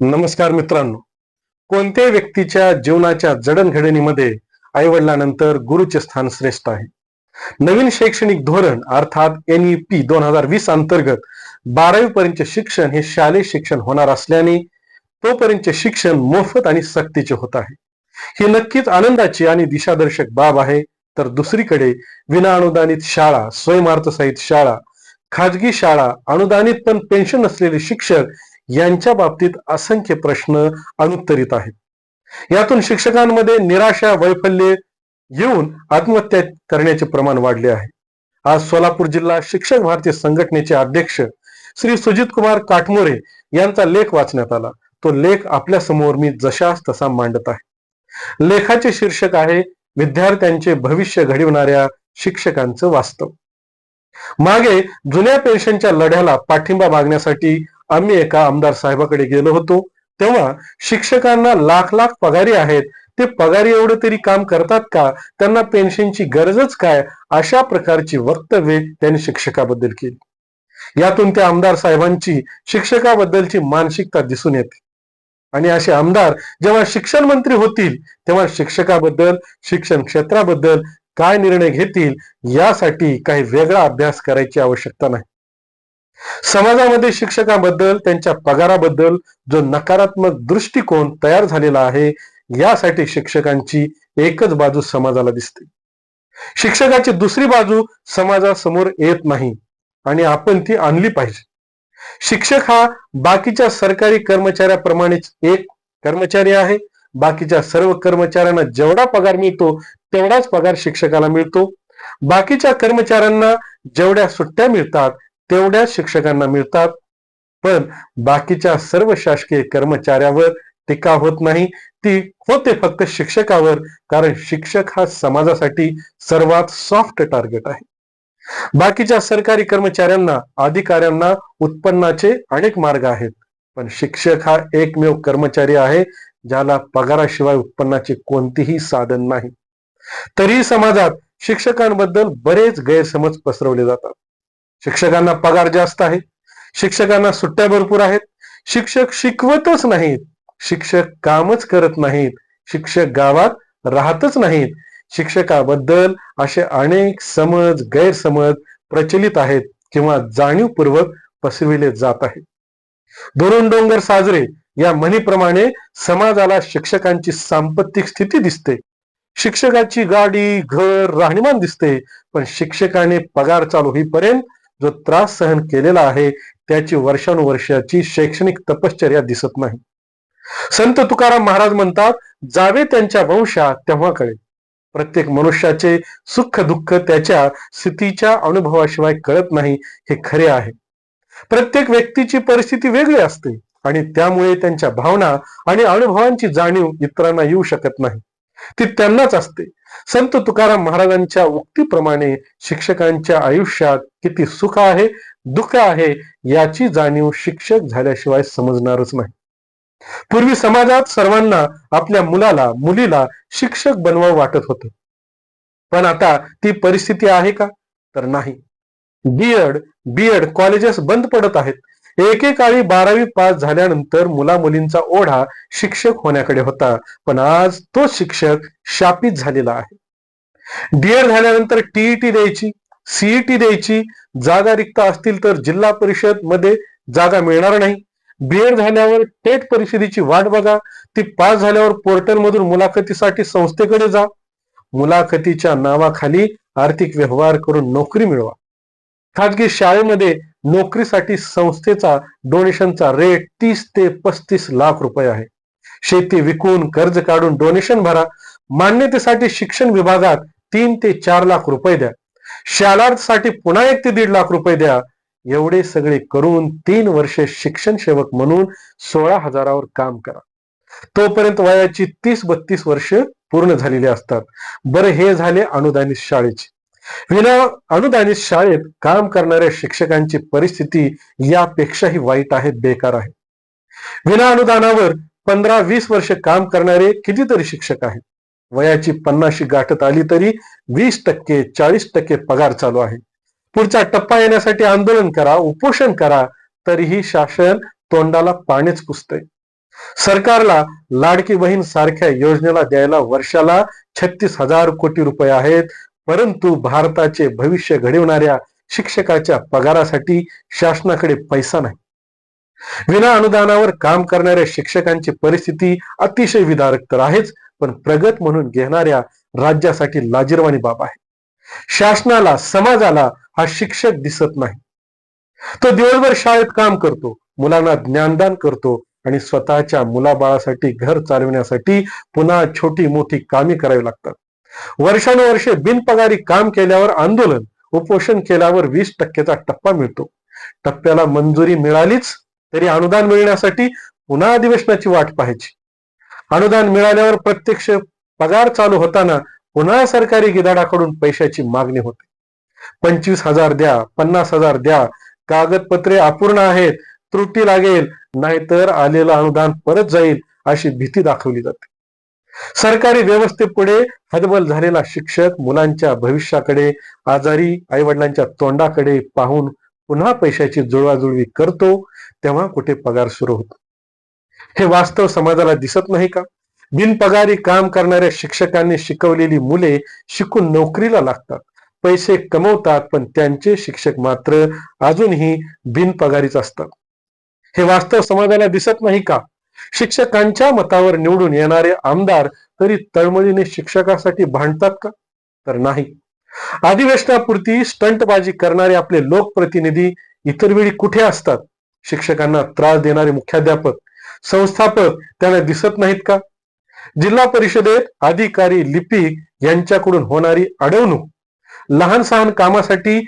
नमस्कार मित्रांनो. कोणत्याही व्यक्तीच्या जीवनाच्या जडणघडणीमध्ये आईवडिलांनंतर गुरुचे स्थान श्रेष्ठ आहे. नवीन शैक्षणिक धोरण अर्थात एन पी दोन हजार वीस अंतर्गत बारावी पर्यंत शिक्षण हे शालेय शिक्षण होणार असल्याने तोपर्यंत शिक्षण मोफत आणि सक्तीचे होत आहे. ही नक्कीच आनंदाची आणि दिशादर्शक बाब आहे. तर दुसरीकडे विना अनुदानित शाळा स्वयंअर्थसहित शाळा खाजगी शाळा अनुदानित पण पेन्शन नसलेले शिक्षक यांच्या बाबतीत असंख्य प्रश्न अनुत्तरित आहेत. यातून शिक्षकांमध्ये निराशा वैफल्य येऊन आत्महत्या करण्याचे प्रमाण वाढले आहे. आज सोलापूर जिल्हा शिक्षक भारती संघटनेचे अध्यक्ष श्री सुजित कुमार काटमोरे यांचा लेख वाचण्यात आला. तो लेख आपल्यासमोर मी जशास तसा मांडत आहे. लेखाचे शीर्षक आहे विद्यार्थ्यांचे भविष्य घडविणाऱ्या शिक्षकांचं वास्तव. मागे जुन्या पेन्शनच्या लढ्याला पाठिंबा मागण्यासाठी आम्ही एका आमदार साहेबाकडे गेलो होतो. तेव्हा शिक्षकांना लाख लाख पगारी आहेत. ते पगारी एवढं तरी काम करतात का? त्यांना पेन्शनची गरजच काय? अशा प्रकारची वक्तव्ये त्यांनी शिक्षकाबद्दल केली. यातून त्या आमदार साहेबांची शिक्षकाबद्दलची मानसिकता दिसून येते. आणि असे आमदार जेव्हा शिक्षण मंत्री होतील तेव्हा शिक्षकाबद्दल शिक्षण क्षेत्राबद्दल काय निर्णय घेतील यासाठी काही वेगळा अभ्यास करायची आवश्यकता नाही. समाजामध्ये शिक्षकांबद्दल त्यांच्या पगाराबद्दल जो नकारात्मक दृष्टिकोन तयार झालेला आहे यासाठी शिक्षकांची एकच बाजू समाजाला दिसते. शिक्षकाची दुसरी बाजू समाजासमोर येत नाही आणि आपण ती आणली पाहिजे. शिक्षक हा बाकीच्या सरकारी कर्मचाऱ्याप्रमाणेच एक कर्मचारी आहे. बाकीच्या सर्व कर्मचाऱ्यांना जेवढा पगार मिळतो तेवढाच पगार शिक्षकाला मिळतो. बाकीच्या कर्मचाऱ्यांना जेवढ्या सुट्ट्या मिळतात तेवढ्याच शिक्षकांना मिळतात. पण बाकीच्या सर्व शासकीय कर्मचाऱ्यावर टीका होत नाही. ती होते फक्त शिक्षकावर कारण शिक्षक हा समाजासाठी सर्वात सॉफ्ट टार्गेट आहे. बाकीच्या सरकारी कर्मचाऱ्यांना अधिकाऱ्यांना उत्पन्नाचे अनेक मार्ग आहेत. पण शिक्षक हा एकमेव कर्मचारी आहे ज्याला पगाराशिवाय उत्पन्नाचे कोणतेही साधन नाही. तरीही समाजात शिक्षकांबद्दल बरेच गैरसमज पसरवले जातात. शिक्षकांना पगार जास्त आहे. शिक्षकांना सुट्ट्या भरपूर आहेत. शिक्षक शिकवतच नाहीत. शिक्षक कामच करत नाहीत. शिक्षक गावात राहतच नाहीत. शिक्षकाबद्दल असे अनेक समज गैरसमज प्रचलित आहेत किंवा जाणीवपूर्वक पसरविले जात आहेत. दोन डोंगर साजरे या म्हणीप्रमाणे समाजाला शिक्षकांची सांपत्तिक स्थिती दिसते. शिक्षकाची गाडी घर राहणीमान दिसते. पण शिक्षकाने पगार चालू होईपर्यंत जो त्रास सहन केलेला आहे त्याची वर्षानुवर्षाची शैक्षणिक तपश्चर्या दिसत नाही. संत तुकाराम महाराज म्हणतात जावे त्यांच्या वंशा तेव्हा कळेल. प्रत्येक मनुष्याचे सुख दुःख त्याच्या स्थितीच्या अनुभवाशिवाय कळत नाही हे खरे आहे. प्रत्येक व्यक्तीची परिस्थिती वेगळी असते आणि त्यामुळे त्यांच्या भावना आणि अनुभवांची जाणीव इतरांना येऊ शकत नाही. ती त्यांनाच असते. संत तुकाराम महाराजांच्या उक्तीप्रमाणे शिक्षकांच्या आयुष्यात किती सुख आहे दुःख आहे याची जाणीव शिक्षक झाल्याशिवाय समजणारच नाही. पूर्वी समाजात सर्वांना आपल्या मुलाला मुलीला शिक्षक बनवावं वाटत होतं. पण आता ती परिस्थिती आहे का? तर नाही. बीएड बीएड कॉलेजेस बंद पडत आहेत. एकेकाळी बारावी पास झाल्यानंतर मुला मुलींचा ओढा शिक्षक होण्याकडे होता पण आज तो शिक्षक शापित झालेला आहे. डीएड झाल्यानंतर टीईटी द्यायची सीईटी द्यायची जागा रिक्त असतील तर जिल्हा परिषदमध्ये जागा मिळणार नाही. बीएड झाल्यावर टेट परिषदेची वाट बघा ती पास झाल्यावर पोर्टल मधून मुलाखतीसाठी संस्थेकडे जा. मुलाखतीच्या नावाखाली आर्थिक व्यवहार करून नोकरी मिळवा. खाजगी शाळेमध्ये नोकरीसाठी संस्थेचा डोनेशनचा रेट तीस ते पस्तीस लाख रुपये आहे. शेती विकून कर्ज काढून डोनेशन भरा. मान्यतेसाठी शिक्षण विभागात तीन ते चार लाख रुपये द्या. शालार्थसाठी पुन्हा एक ते दीड लाख रुपये द्या. एवढे सगळे करून तीन वर्षे शिक्षण सेवक म्हणून सोळा हजारावर काम करा. तोपर्यंत वयाची तीस बत्तीस वर्ष पूर्ण झालेली असतात. बरं हे झाले अनुदानित शाळेचे. विना अनुदानित शाळेत काम करणाऱ्या शिक्षकांची परिस्थिती यापेक्षाही वाईट आहे बेकार आहे. विना अनुदानावर पंधरा वीस वर्ष काम करणारे कितीतरी शिक्षक आहेत. वयाची पन्नाशी गाठत आली तरी वीस टक्के चाळीस टक्के पगार चालू आहे. पुढचा टप्पा येण्यासाठी आंदोलन करा उपोषण करा तरीही शासन तोंडाला पाणीच पुसतंय. सरकारला लाडकी बहीण सारख्या योजनेला द्यायला वर्षाला छत्तीस हजार कोटी रुपये आहेत. परंतु भारताचे भविष्य घडवणाऱ्या शिक्षकाच्या पगारासाठी शासनाकडे पैसा नाही. विना अनुदानावर काम करणाऱ्या शिक्षकांची परिस्थिती अतिशय विदारक तर आहेच पण प्रगत म्हणून घेणाऱ्या राज्यासाठी लाजीरवाणी बाब आहे. शासनाला समाजाला हा शिक्षक दिसत नाही. तो दिवसभर शाळेत काम करतो मुलांना ज्ञानदान करतो आणि स्वतःच्या मुलाबाळासाठी घर चालविण्यासाठी पुन्हा छोटी मोठी कामे करावी लागतात. वर्षानुवर्षे बिनपगारी काम केल्यावर आंदोलन उपोषण केल्यावर वीस टक्केचा टप्पा मिळतो. टप्प्याला मंजुरी मिळालीच तरी अनुदान मिळण्यासाठी पुन्हा अधिवेशनाची वाट पाहायची. अनुदान मिळाल्यावर प्रत्यक्ष पगार चालू होताना पुन्हा सरकारी गिदाडाकडून पैशाची मागणी होते. पंचवीस हजार द्या पन्नास हजार द्या कागदपत्रे अपूर्ण आहेत त्रुटी लागेल नाहीतर आलेलं अनुदान परत जाईल अशी भीती दाखवली जाते. सरकारी व्यवस्थेपुढे हतबल झालेला शिक्षक मुलांच्या भविष्याकडे आजारी आईवडिलांच्या तोंडाकडे पाहून पुन्हा पैशाची जुळवाजुळवी करतो तेव्हा कुठे पगार सुरू होतो? हे वास्तव समाजाला दिसत नाही का? बिनपगारी काम करणाऱ्या शिक्षकांनी शिकवलेली मुले शिकून नोकरीला लागतात पैसे कमवतात पण त्यांचे शिक्षक मात्र अजूनही बिनपगारीच असतात. हे वास्तव समाजाला दिसत नाही का? शिक्षकांच्या मतावर निवडून येणारे आमदार तरी तळमळीने शिक्षकासाठी भांडतात का? तर नाही. अधिवेशनापुरती स्टंटबाजी करणारे आपले लोकप्रतिनिधी इतर वेळी कुठे असतात? शिक्षकांना त्रास देणारे मुख्याध्यापक संस्थापक त्यांना दिसत नाहीत का? जिल्हा परिषदेत अधिकारी लिपिक यांच्याकडून होणारी अडवणूक लहान सहान कामासाठी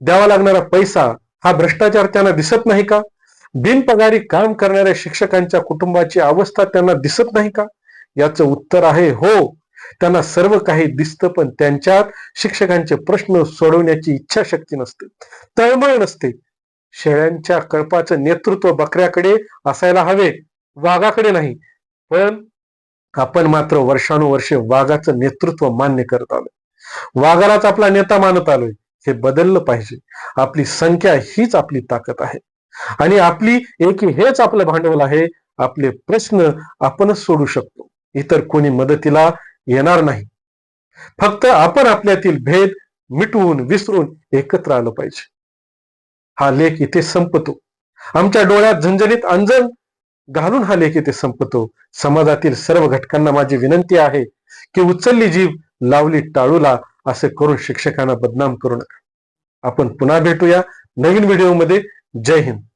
द्यावा लागणारा पैसा हा भ्रष्टाचार त्यांना दिसत नाही का? बिनपगारी काम करणाऱ्या शिक्षकांच्या कुटुंबाची अवस्था त्यांना दिसत नाही का? याचं उत्तर आहे हो. त्यांना सर्व काही दिसतं पण त्यांच्यात शिक्षकांचे प्रश्न सोडवण्याची इच्छाशक्ती नसते तळमळ नसते. शेळ्यांच्या कळपाचं नेतृत्व बकऱ्याकडे असायला हवे वाघाकडे नाही. पण आपण मात्र वर्षानुवर्षे वाघाचं नेतृत्व मान्य करत आलोय. वाघालाच आपला नेता मानत आलोय. हे बदललं पाहिजे. आपली संख्या हीच आपली ताकद आहे. आणि आपली एकी हेच आपलं भांडवल आहे आपले प्रश्न आपणच सोडू शकतो. इतर कोणी मदतीला येणार नाही. फक्त आपण आपल्यातील भेद मिटवून विसरून एकत्र आलं पाहिजे. हा लेख इथे संपतो. आमच्या डोळ्यात झंझणीत अंजन घालून हा लेख इथे संपतो. समाजातील सर्व घटकांना माझी विनंती आहे की उचलली जीव लावली टाळूला असे करून शिक्षकांना बदनाम करू नका. आपण पुन्हा भेटूया नवीन व्हिडिओमध्ये. जय हिंद.